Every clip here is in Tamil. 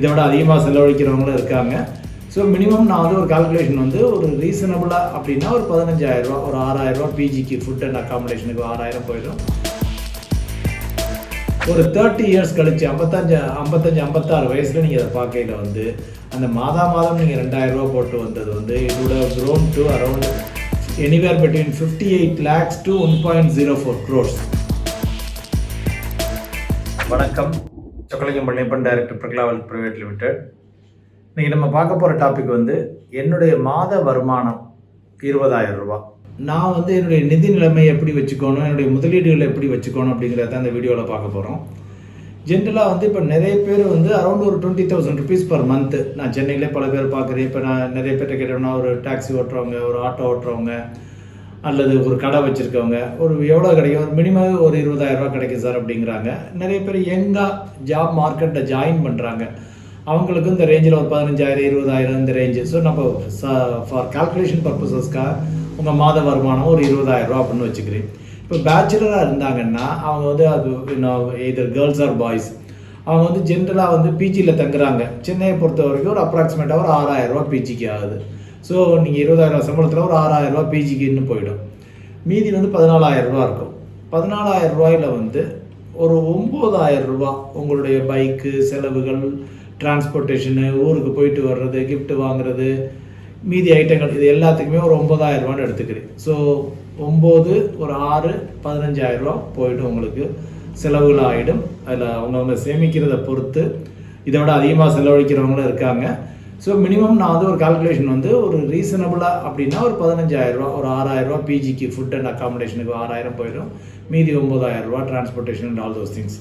இதை விட அதிகமாக செலவழிக்கிறவங்களும் இருக்காங்க. ஸோ மினிமம் நான் வந்து ஒரு கால்குலேஷன் வந்து ஒரு ரீசனபிளாக அப்படின்னா ஒரு பதினஞ்சாயிரரூபா ஒரு ஆறாயிரரூபா பிஜிக்கு ஃபுட் அண்ட் அக்காமடேஷனுக்கு ஆறாயிரம் போயிடும். ஒரு தேர்ட்டி இயர்ஸ் கழிச்சு ஐம்பத்தஞ்சு ஐம்பத்தஞ்சு ஐம்பத்தாறு வயசில் நீங்கள் அதை பார்க்கையில் வந்து அந்த மாதா மாதம் நீங்கள் ரெண்டாயிரரூபா போட்டு வந்தது வந்து இதோட grown to around anywhere between fifty eight lakhs to one point zero four crores வணக்கம். Chockalingam Palaniappan director Prakala Wealth private limited இன்றைக்கி நம்ம பார்க்க போகிற டாபிக் வந்து என்னுடைய மாத வருமானம் இருபதாயிரம் ரூபா நான் வந்து என்னுடைய நிதி நிலைமை எப்படி வச்சுக்கணும் என்னுடைய முதலீடுகளை எப்படி வச்சுக்கணும் அப்படிங்கிறத அந்த வீடியோவில் பார்க்க போகிறோம் ஜென்ரலாக வந்து இப்போ நிறைய பேர் வந்து அரௌண்ட் ஒரு twenty thousand rupees per month நான் சென்னையிலே பல பேர் பார்க்குறேன். இப்போ நான் நிறைய பேர்கிட்ட கேட்டோம்னா ஒரு டாக்ஸி ஓட்டுறவங்க ஒரு ஆட்டோ ஓட்டுறவங்க அல்லது ஒரு கடை வச்சுருக்கவங்க ஒரு எவ்வளோ கிடைக்கும்? ஒரு மினிமம் ஒரு இருபதாயிரம் கிடைக்கும் சார் அப்படிங்கிறாங்க. நிறைய பேர் எங்காக ஜாப் மார்க்கெட்டை ஜாயின் பண்ணுறாங்க அவங்களுக்கு இந்த ரேஞ்சில் ஒரு பதினஞ்சாயிரம் இருபதாயிரம் இந்த ரேஞ்சு ஸோ நம்ம ஃபார் கால்குலேஷன் பர்பஸஸ்க்காக உங்கள் மாத வருமானம் ஒரு இருபதாயிரம் ரூபா அப்படின்னு வச்சுக்கிறேன். இப்போ பேச்சுலராக இருந்தாங்கன்னா அவங்க வந்து அது இதர் கேர்ள்ஸ் ஆர் பாய்ஸ் அவங்க வந்து ஜென்ரலாக வந்து பிஜியில் தங்குறாங்க. சென்னையை பொறுத்த வரைக்கும் ஒரு அப்ராக்சிமேட்டாக ஒரு ஆறாயிரம் ரூபா பிஜிக்கு ஆகுது. ஸோ நீங்கள் இருபதாயிரம் சம்பளத்தில் ஒரு ஆறாயிரம் ரூபா பிஜிக்குன்னு போயிடும். மீதி வந்து பதினாலாயிரம் ரூபா இருக்கும். பதினாலாயிரம் ரூபாயில் வந்து ஒரு ஒம்பதாயிரம் ரூபா உங்களுடைய பைக்கு செலவுகள் டிரான்ஸ்போர்ட்டேஷனு ஊருக்கு போயிட்டு வர்றது கிஃப்ட் வாங்குறது மீதி ஐட்டங்கள் இது எல்லாத்துக்குமே ஒரு ஒம்பதாயிரம் ரூபான்னு எடுத்துக்கிறேன். ஸோ ஒம்பது ஒரு ஆறு பதினஞ்சாயிரம் ரூபா போயிடும் உங்களுக்கு. செலவுகள் ஆகிடும் அதில் அவங்கவுங்க சேமிக்கிறத பொறுத்து இதை விட அதிகமாக செலவழிக்கிறவங்களும் இருக்காங்க. ஸோ மினிமம் நான் வந்து ஒரு கால்குலேஷன் வந்து ஒரு ரீசனபிளாக அப்படின்னா ஒரு பதினஞ்சாயிரரூவா ஒரு ஆறாயிரரூவா பிஜிக்கு ஃபுட் அண்ட் அக்காமடேஷனுக்கு ஆறாயிரம் போயிடும். மீதி ஒம்பதாயிரரூவா transportation and all those things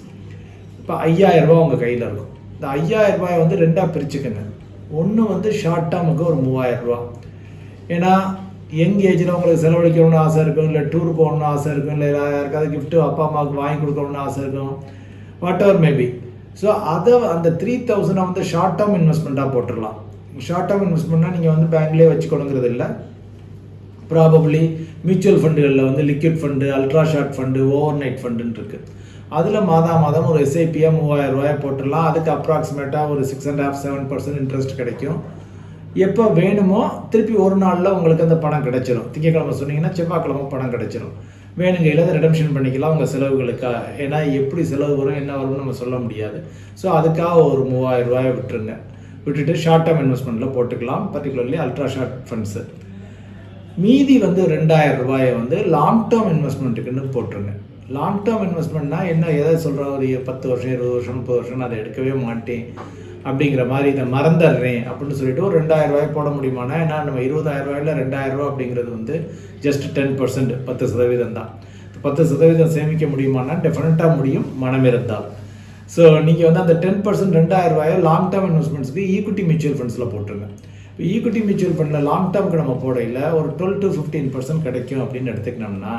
இப்போ ஐயாயிரம் ரூபா உங்கள் கையில் இருக்கும். இந்த ஐயாயிரம் வந்து ரெண்டாக பிரிச்சுக்கோங்க. ஒன்று வந்து ஷார்ட் டேர்முக்கு ஒரு மூவாயிரரூவா ஏன்னா யங் ஏஜில் உங்களுக்கு செலவழிக்கணும்னு ஆசை இருக்கும் இல்லை டூர் போகணும்னு ஆசை இருக்கும் இல்லை யாருக்காவது கிஃப்ட்டு அப்பா அம்மாவுக்கு வாங்கி கொடுக்கணும்னு ஆசை இருக்கும். வாட் எவர் மேபி ஸோ அதை அந்த த்ரீ தௌசண்டை வந்து ஷார்ட் டேர்ம் இன்வெஸ்ட்மெண்ட்டாக போட்டுடலாம். ஷார்ட் டேர்ம் இன்வெஸ்ட்மெண்ட்னா நீங்கள் வந்து பேங்க்லேயே வச்சுக்கணுங்கிறது இல்லை ப்ராபப்ளி மியூச்சுவல் ஃபண்டுகளில் வந்து liquid fund ultra short fund overnight ஃபண்டுன்னு இருக்குது அதில் மாதா மாதம் ஒரு எஸ்ஐபியாக மூவாயிரம் ரூபாயை போட்டுடலாம். அதுக்கு அப்ராக்சிமேட்டாக ஒரு six and half seven percent interest கிடைக்கும். எப்போ வேணுமோ திருப்பி ஒரு நாளில் உங்களுக்கு அந்த பணம் கிடைச்சிரும். திங்கக்கிழமை சொன்னீங்கன்னா செவ்வாய்க்கிழமை பணம் கிடைச்சிடும் வேணுங்கையில் அதை ரிடம்ஷன் பண்ணிக்கலாம் உங்கள் செலவுகளுக்காக ஏன்னா எப்படி செலவு வரும் என்ன வரும்னு நம்ம சொல்ல முடியாது. ஸோ அதுக்காக ஒரு மூவாயிரம் ரூபாயை விட்டுருங்க. விட்டுட்டு ஷார்ட் டேர்ம் இன்வெஸ்ட்மெண்ட்டில் போட்டுக்கலாம். பர்டிகுலர்லி அல்ட்ரா ஷார்ட் ஃபண்ட்ஸு மீதி வந்து ரெண்டாயிரம் ரூபாயை வந்து லாங் டேர்ம் இன்வெஸ்ட்மெண்ட்டுக்குன்னு போட்டுருங்க. லாங் டேர்ம் இன்வெஸ்ட்மெண்ட்னா என்ன? எதை சொல்கிறோம் ஒரு பத்து வருஷம் இருபது வருஷம் முப்பது வருஷம் நான் அதை எடுக்கவே மாட்டேன். அப்படிங்கிற மாதிரி இதை மறந்துடுறேன் அப்படின்னு சொல்லிட்டு ஒரு ரெண்டாயிரம் ரூபாய் போட முடியுமானா? ஏன்னா நம்ம இருபதாயிரம் ரூபாயில் ரெண்டாயிரம் ரூபா அப்படிங்கிறது வந்து ஜஸ்ட் டென் பர்சன்ட் பத்து சதவீதம் தான். பத்து சதவீதம் சேமிக்க முடியுமானா? டெஃபினட்டாக முடியும். மனம் இருந்தால் ஸோ நீங்கள் வந்து அந்த டென் பர்சன்ட் ரெண்டாயிரம் ரூபாயை லாங் டேர்ம் இன்வெஸ்ட்மெண்ட்ஸ்க்கு ஈக்விட்டி மியூச்சுவல் ஃபண்ட்ஸில் போட்டுருங்க. இப்போ ஈக்விட்டி மியூச்சுவல் ஃபண்டில் லாங் டேர்முக்கு நம்ம போடையில் ஒரு டுவெல் டு ஃபிஃப்டீன் பர்சன்ட் கிடைக்கும் அப்படின்னு எடுத்துக்கிட்டோம்னா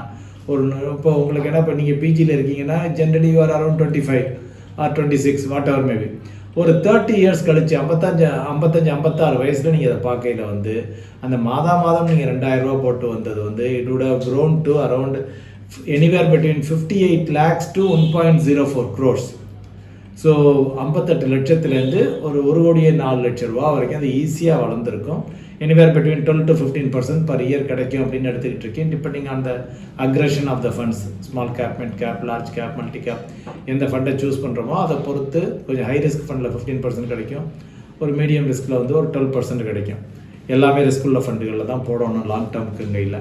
ஒரு இப்போ உங்களுக்கு என்ன இப்போ நீங்கள் பிஜியில் இருக்கீங்கன்னா generally you're around twenty five or twenty six whatever maybe ஒரு தேர்ட்டி இயர்ஸ் கழிச்சு ஐம்பத்தஞ்சு ஐம்பத்தஞ்சு ஐம்பத்தாறு வயசில் நீங்கள் அதை பார்க்கையில் வந்து அந்த மாதா மாதம் நீங்கள் ரெண்டாயிரம் ரூபா போட்டு வந்தது வந்து it would have grown to around anywhere between fifty eight lakhs to one point zero four crores so ஐம்பத்தெட்டு லட்சத்துலேருந்து ஒரு ஒரு கோடியே நாலு லட்ச ரூபா வரைக்கும் அது ஈஸியாக வளர்ந்துருக்கும். Anywhere between twelve to fifteen percent per year கிடைக்கும் அப்படின்னு எடுத்துக்கிட்டு இருக்கேன். Depending on the aggression of the funds small cap mid cap large cap multi cap எந்த ஃபண்டை சூஸ் பண்ணுறோமோ அதை பொறுத்து கொஞ்சம் ஹை ரிஸ்க் ஃபண்டில் ஃபிஃப்டீன் பர்சன்ட் கிடைக்கும். ஒரு மீடியம் ரிஸ்கில் வந்து ஒரு டுவெல் பர்சன்ட் கிடைக்கும். எல்லாமே ரிஸ்க் உள்ள ஃபண்டுகளில் தான் போடணும் லாங் டேர்முக்கு கையில்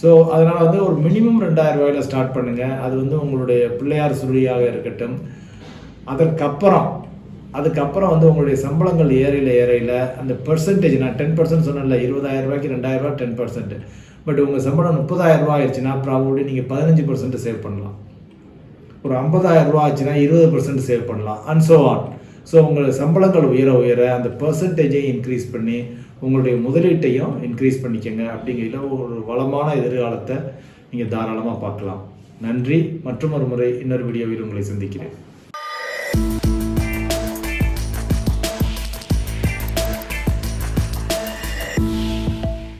ஸோ அதனால் வந்து ஒரு மினிமம் ரெண்டாயிரம் ரூபாயில் ஸ்டார்ட் பண்ணுங்கள் அது வந்து உங்களுடைய பிள்ளையார் சுழியாக இருக்கட்டும் அதற்கப்புறம் அதுக்கப்புறம் வந்து உங்களுடைய சம்பளங்கள் ஏறையில் ஏறையில் அந்த பெர்சன்டேஜ் நான் டென் பர்சன்ட் சொன்னேன்ல இருபதாயிரம் ரூபாய்க்கு ரெண்டாயிரம் ரூபாய் டென் பர்சன்ட் பட் உங்கள் சம்பளம் முப்பதாயிரம் ரூபாய் ஆயிடுச்சுன்னா ப்ராபப்ளி நீங்கள் பதினஞ்சு பர்சன்ட் சேவ் பண்ணலாம். ஒரு ஐம்பதாயிரம் ரூபா ஆச்சுன்னா இருபது பர்சன்ட் சேவ் பண்ணலாம் அண்ட் ஸோ ஆன் ஸோ உங்கள் சம்பளங்கள் உயர உயர அந்த பர்சன்டேஜை இன்க்ரீஸ் பண்ணி உங்களுடைய முதலீட்டையும் இன்க்ரீஸ் பண்ணிக்கங்க அப்படிங்கிற ஒரு வளமான எதிர்காலத்தை நீங்கள் தாராளமாக பார்க்கலாம். நன்றி மற்றும் ஒரு முறை இன்னொரு வீடியோவில் உங்களை சந்திக்கிறேன்.